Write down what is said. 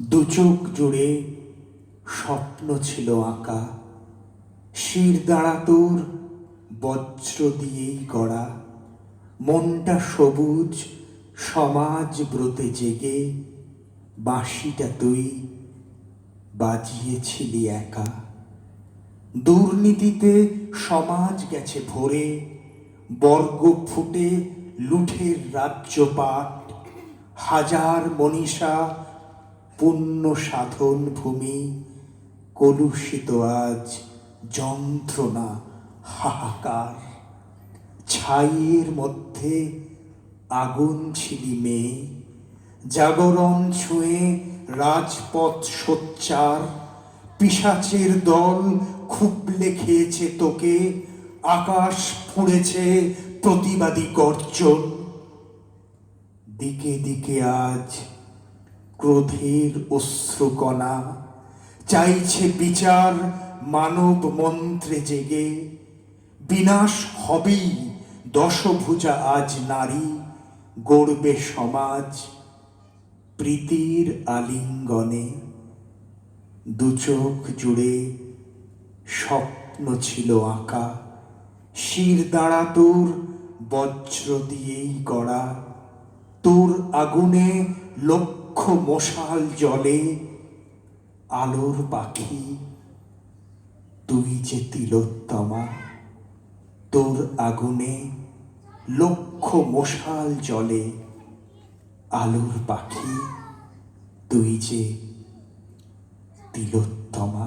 দু চোখ জুড়ে স্বপ্ন ছিল আঁকা। শির দাঁড়া তোর বজ্র দিয়েই গড়া। মনটা সবুজ, সমাজ ব্রতে জেগে। বাঁশিটা তুই বাজিয়েছিলি একা। দুর্নীতিতে সমাজ গেছে ভরে। বর্গ ফুটে লুঠের রাজ্যপাট হাজার মনীষা পুণ্য সাধন ভূমি, কলুষিত আজ যন্ত্রণা হাহাকার। ছাইয়ের মধ্যে আগুন ছিলি মেয়ে, জাগরণ ছুঁয়ে রাজপথ সোচ্চার পিসাচের দল খুবলে খেয়েছে তোকে, আকাশ ফুঁড়েছে প্রতিবাদী গর্জন। দিকে দিকে আজ ক্রোধের অশ্রুকণা, চাইছে বিচার মানব মন্ত্রে জেগে। বিনাশ হবেই দশভুজা আজ নারী, গড়বে সমাজ প্রীতির আলিঙ্গনে। দু চোখ জুড়ে স্বপ্ন ছিল আঁকা, শির দাঁড়া তোর বজ্র দিয়েই গড়া। তোর আগুনে লক্ষ মশাল জলে, আলোর পাখি, তুই যে তিলোত্তমা, তোর আগুনে লক্ষ মশাল জলে, আলোর পাখি, তুই যে তিলোত্তমা।